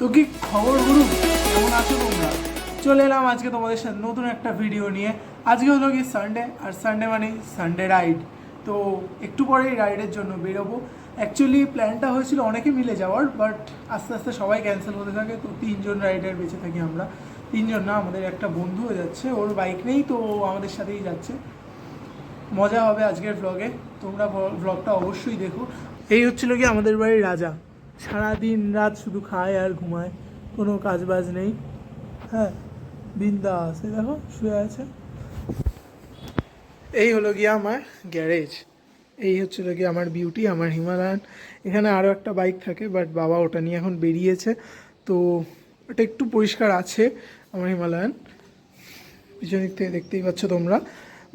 তো কি খবর গুরু? কেমন আছো তোমরা? চলে এলাম আজকে তোমাদের সাথে নতুন একটা ভিডিও নিয়ে। আজকে হলো কি সানডে আর সানডে মানে সানডে রাইড তো একটু পরেই রাইডের জন্য বেরোবো। অ্যাকচুয়ালি প্ল্যানটা হয়েছিল অনেকে মিলে যাওয়ার বাট আস্তে আস্তে সবাই ক্যান্সেল হতে থাকে। তো তিনজন রাইডার বেঁচে থাকি আমরা। তিনজন না, আমাদের একটা বন্ধু হয়ে যাচ্ছে। ওর বাইক নেই, তো আমাদের সাথেই যাচ্ছে। মজা হবে আজকের ব্লগে তোমরা ব্লগটা অবশ্যই দেখো। এই হচ্ছিল কি আমাদের বাড়ির রাজা। সারা দিন রাত শুধু খায় আর ঘুমায়, কোনো কাজ বাজ নেই। হ্যাঁ বিন্দাস, এই দেখো, শুয়ে আছে। এই হলো গিয়ে আমার গ্যারেজ। এই হচ্ছিল গিয়ে আমার বিউটি, আমার হিমালয়ান। এখানে আরও একটা বাইক থাকে, বাট বাবা ওটা নিয়ে এখন বেরিয়েছে। তো ওটা একটু পরিষ্কার আছে, আমার হিমালয়ান। পিছন দিক থেকে দেখতেই পাচ্ছ তোমরা।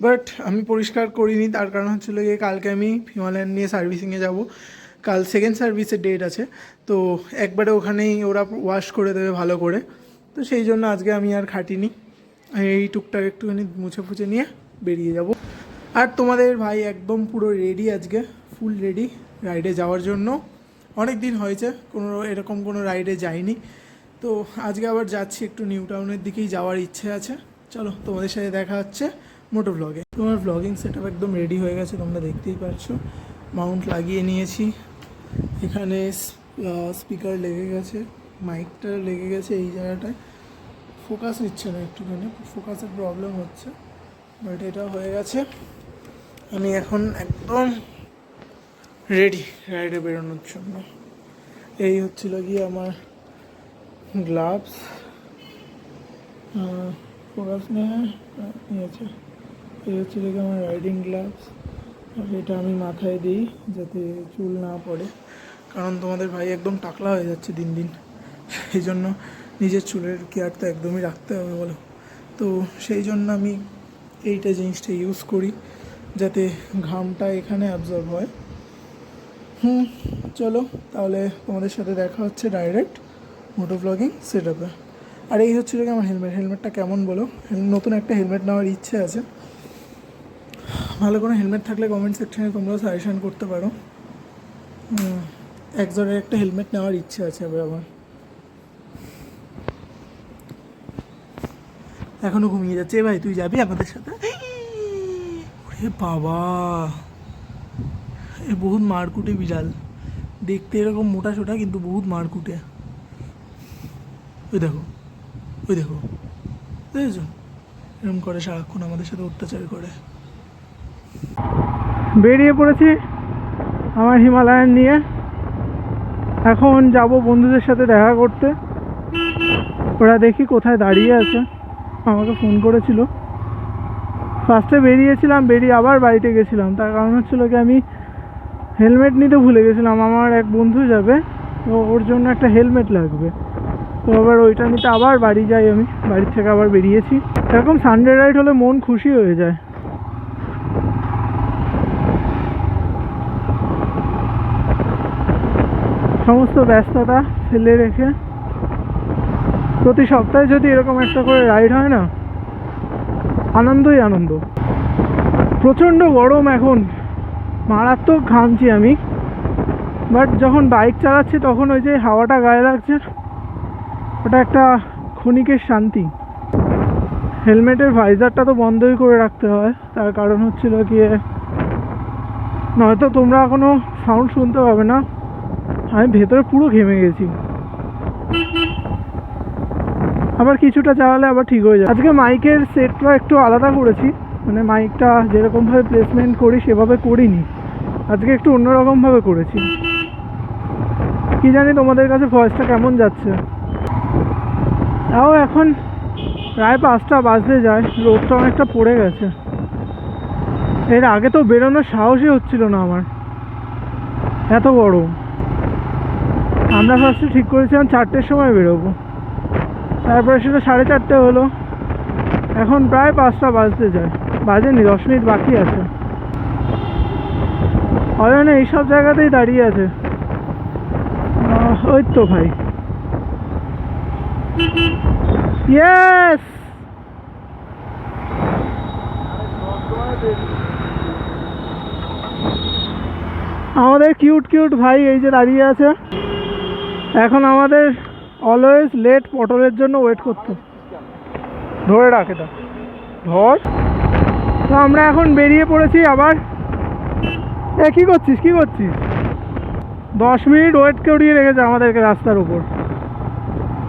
বাট আমি পরিষ্কার করিনি, তার কারণ হচ্ছিল গিয়ে কালকে আমি হিমালয়ান নিয়ে সার্ভিসিংয়ে যাব। কাল সেকেন্ড সার্ভিসের ডেট আছে। তো একবারে ওখানেই ওরা ওয়াশ করে দেবে ভালো করে। তো সেই জন্য আজকে আমি আর খাটিনি। এই টুকটাক একটুখানি মুছে ফুছে নিয়ে বেরিয়ে যাব। আর তোমাদের ভাই একদম পুরো রেডি আজকে ফুল রেডি রাইডে যাওয়ার জন্য। অনেক দিন হয়েছে, কোনো এরকম কোনো রাইডে যাইনি। তো আজকে আবার যাচ্ছি একটু নিউ টাউনের দিকেই যাওয়ার ইচ্ছে আছে। চলো তোমাদের সাথে দেখা হচ্ছে মোটো ব্লগে তোমার ব্লগিং সেট একদম রেডি হয়ে গেছে, তোমরা দেখতেই পাচ্ছো মাউন্ট লাগিয়ে নিয়েছি। এখানে স্পিকার লেগে গেছে মাইকটা লেগে গেছে এই জায়গাটায়। ফোকাস নিচ্ছে না একটুখানি ফোকাসের প্রবলেম হচ্ছে বাট এটা হয়ে গেছে। আমি এখন একদম রেডি রাইডে বেরোনোর জন্য। এই হচ্ছিল গিয়ে আমার গ্লাভস ফোকাস নিয়ে নিয়েছে এই হচ্ছে দেখে আমার রাইডিং গ্লাভস আর এটা আমি মাথায় দিই যাতে চুল না পড়ে। কারণ তোমাদের ভাই একদম টাকলা হয়ে যাচ্ছে দিন দিন। সেই জন্য নিজের চুলের কেয়ার তো একদমই রাখতে হবে বলো। তো সেই জন্য আমি এইটা জিনিসটা ইউজ করি যাতে ঘামটা এখানে অ্যাবজর্ব হয়। হুম, চলো তাহলে তোমাদের সাথে দেখা হচ্ছে ডাইরেক্ট মোটো ব্লগিং সেট আপে আর এই হচ্ছিল কি আমার হেলমেট হেলমেটটা কেমন বলো? নতুন একটা হেলমেট নেওয়ার ইচ্ছে আছে। ভালো কোনো হেলমেট থাকলে কমেন্ট সেকশানে তোমরাও সাজেশান করতে পারো। হুম, এক জোড়ের একটা হেলমেট নেওয়ার ইচ্ছে আছে এবার আমার। এখনও ঘুমিয়ে যাচ্ছে। ভাই তুই যাবি আমাদের সাথে? ওরে বাবা। এ বহুত মারকুটে বিড়াল। দেখতে এরকম মোটা সোটা কিন্তু বহুত মারকুটে। ওই দেখো ওই দেখো। দেখেছ? এরকম করে সারাক্ষণ আমাদের সাথে অত্যাচার করে। বেরিয়ে পড়েছি আমার হিমালয়ান নিয়ে। এখন যাব বন্ধুদের সাথে দেখা করতে। ওরা দেখি কোথায় দাঁড়িয়ে আছে। আমাকে ফোন করেছিল। ফার্স্টে বেরিয়েছিলাম, বেরিয়ে আবার বাড়িতে গেছিলাম। তার কারণ হচ্ছিল কি, আমি হেলমেট নিতে ভুলে গেছিলাম। আমার এক বন্ধু যাবে, তো ওর জন্য একটা হেলমেট লাগবে। তো আবার ওইটা নিতে আবার বাড়ি যাই আমি। বাড়ির থেকে আবার বেরিয়েছি। এরকম সানডে রাইড হলে মন খুশি হয়ে যায়। সমস্ত ব্যস্ততা ফেলে রেখে প্রতি সপ্তাহে যদি এরকম একটা করে রাইড হয় না, আনন্দই আনন্দ। প্রচণ্ড গরম এখন। মারাত্মক ঘামছি আমি। বাট যখন বাইক চালাচ্ছি, তখন ওই যে হাওয়াটা গায়ে লাগছে, ওটা একটা ক্ষণিকের শান্তি। হেলমেটের ভাইজারটা তো বন্ধই করে রাখতে হয়। তার কারণ হচ্ছিল গিয়ে, নয়তো তোমরা কোনো সাউন্ড শুনতে পাবে না। আমি ভেতরে পুরো ঘেমে গেছি। আবার কিছুটা চালালে আবার ঠিক হয়ে যায়। আজকে মাইকের সেটটা একটু আলাদা করেছি। মানে মাইকটা যেরকমভাবে প্লেসমেন্ট করি, সেভাবে করিনি। আজকে একটু অন্যরকমভাবে করেছি। কি জানি তোমাদের কাছে ভয়েসটা কেমন যাচ্ছে। তাও এখন প্রায় পাঁচটা বাজতে যায়। রোদটা অনেকটা পড়ে গেছে। এর আগে তো বেরোনোর সাহসই হচ্ছিল না আমার। এত গরম। আমরা ফার্স্টে ঠিক করেছিলাম চারটের সময় বেরোবো। তারপরে সেটা সাড়ে চারটে হলো। এখন প্রায় পাঁচটা বাজতে যায়। বাজেনি, দশ মিনিট বাকি আছে। অয়ন এইসব জায়গাতেই দাঁড়িয়ে আছে। ওই তো ভাই। ইয়েস আমাদের কিউট কিউট ভাই এই যে দাঁড়িয়ে আছে। এখন আমাদের অলওয়েজ লেট পটলের জন্য ওয়েট করতে ধরে রাখে এটা। ধর। তো আমরা এখন বেরিয়ে পড়েছি আবার। এ, কী করছিস? কী করছিস? দশ মিনিট ওয়েট করিয়ে রেখেছে আমাদেরকে রাস্তার উপর।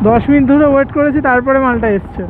দশ মিনিট ধরে ওয়েট করেছি, তারপরে মালটা এসছে।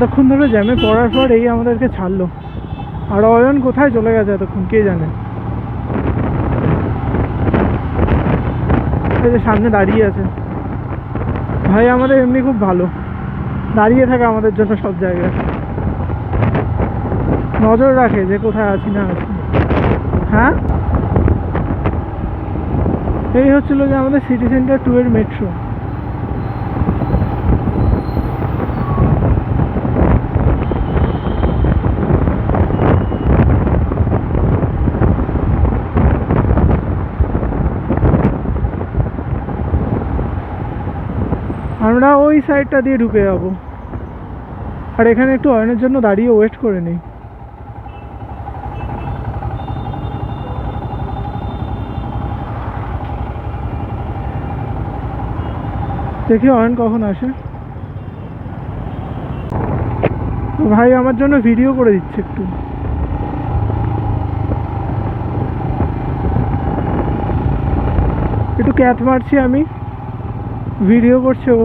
এতক্ষণ ধরে জ্যামে পড়ার পর এই আমাদেরকে ছাড়লো। আর অয়ন কোথায় চলে গেছে এতক্ষণ, কে জানে? এই যে সামনে দাঁড়িয়ে আছে। ভাই, আমাদের এমনি খুব ভালো। দাঁড়িয়ে থাকে আমাদের জন্য সব জায়গায়। নজর রাখে যে কোথায় আছি না আছি। হ্যাঁ? এই হচ্ছিল যে আমাদের সিটি সেন্টার টু এর মেট্রো আমরা ওই সাইডটা দিয়ে ঢুকে যাব। আর এখানে একটু অয়নের জন্য দাঁড়িয়ে ওয়েট করে নেই। দেখি অয়ন কখন আসে। ভাই আমার জন্য ভিডিও করে দিচ্ছে একটু। একটু ক্যাচ মারছি আমি। ভিডিও করছে ও।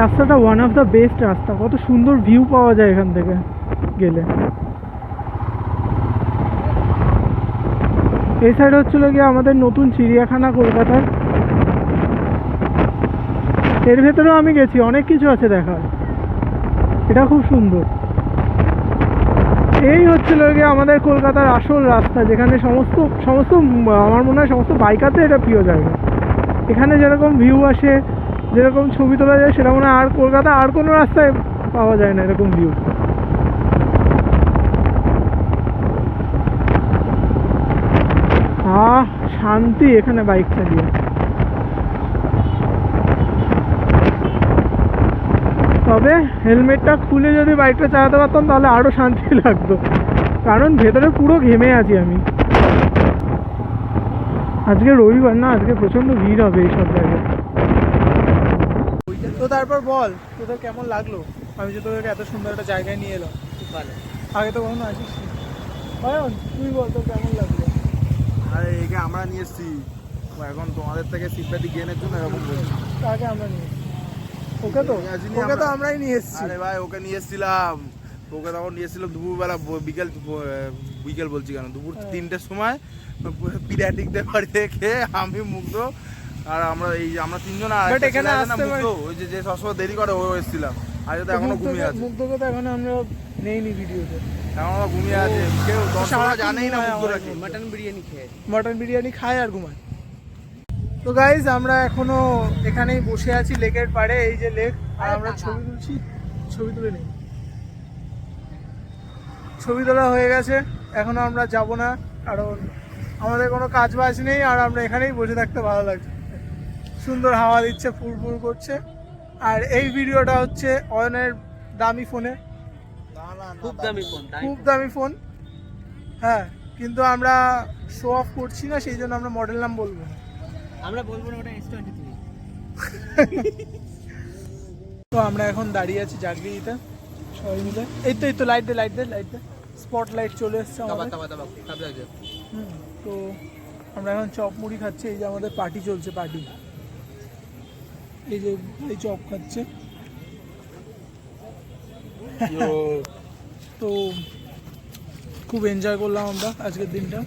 রাস্তাটা ওয়ান অফ দ্য বেস্ট রাস্তা। কত সুন্দর ভিউ পাওয়া যায় এখান থেকে গেলে। এই সাইড হচ্ছিল গিয়ে আমাদের নতুন চিড়িয়াখানা কলকাতার এর ভেতরেও আমি গেছি, অনেক কিছু আছে দেখার। এটা খুব সুন্দর। এই হচ্ছিল গিয়ে আমাদের কলকাতার আসল রাস্তা, যেখানে সমস্ত সমস্ত, আমার মনে হয় সমস্ত বাইকারদের এটা প্রিয় জায়গা। এখানে যেরকম ভিউ আসে যেরকম ছবি তোলা যায় সেটা মনে আর কলকাতা আর কোনো রাস্তায় পাওয়া যায় না এরকম ভিউ আহ, শান্তি এখানে বাইক চালিয়ে। তবে হেলমেটটা খুলে যদি বাইকটা চালাতে পারতাম, তাহলে আরও শান্তি লাগতো। কারণ ভেতরে পুরো ঘেমে আছি আমি। আজকে রবিবার না, আজকে প্রচণ্ড ভিড় হবে এইসব জায়গায়। তারপর বল তোদের কেমন লাগল? আমি যে তোদেরকে এত সুন্দর একটা জায়গায় নিয়ে এলাম। খুব ভালো। আগে তো কখনো আসিস অয়ন তুই বল তোর কেমন লাগল? আরে একে আমরা নিয়ে এসছি। এখন তোমাদের থেকে সিম্প্যাথি গেনের জন্য এরকম বলছি আগে আমরা নিয়ে এসেছি। ওকে তো? ওকে তো আমরাই নিয়ে এসেছি। আরে ভাই ওকে নিয়ে এসেছিলাম। ওকে তখন নিয়ে এসেছিলাম দুপুরবেলা বিকেল বিকেল বলছি কেন? দুপুর হ্যাঁ। তিনটের সময় পিরিয়াটিকদের বাড়ি থেকে আমি মুগ্ধ। আর আমরা এই যে আমরা তিনজন আর এখানে আসতে মুগ্ধ ওই যে যে সবসময় দেরি করে ও এসেছিলাম আজ তো এখনও ঘুমিয়ে আছে। মুগ্ধকে তো এখন আমরা নেইনি ভিডিওতে। এখনও ঘুমিয়ে আছে কেউ দর্শকরা জানেই না ঘুমায় মুগ্ধটাকে মটন বিরিয়ানি খেয়ে। মটন বিরিয়ানি খায় আর ঘুমায়। তো গাইজ আমরা এখনও এখানেই বসে আছি লেকের পাড়ে এই যে লেক আর আমরা ছবি তুলছি ছবি তুলে নেই। ছবি তোলা হয়ে গেছে এখনও আমরা যাব না কারণ আমাদের কোনো কাজ বাজ নেই আর আমরা এখানেই বসে থাকতে ভালো লাগছে। সুন্দর হাওয়া দিচ্ছে ফুল ফুল করছে। আর এই ভিডিওটা হচ্ছে অয়নের দামি ফোনে খুব দামি ফোন খুব দামি ফোন। হ্যাঁ কিন্তু আমরা শো অফ করছি না সেই জন্য আমরা মডেল নাম বলব না। আমরা বলব না ওটা এস টোয়েন্টি থ্রি তো আমরা এখন দাঁড়িয়ে আছি জাগরিতে সবাই মিলে। এই তো এই তো লাইট দে লাইট দে লাইট দে। স্পট লাইট চলে এসছে আমাদের। তো আমরা এখন চপ মুড়ি খাচ্ছি এই যে আমাদের পার্টি চলছে পার্টি এই যে এই চপ খাচ্ছে। তো খুব এনজয় করলাম আমরা আজকের দিনটা।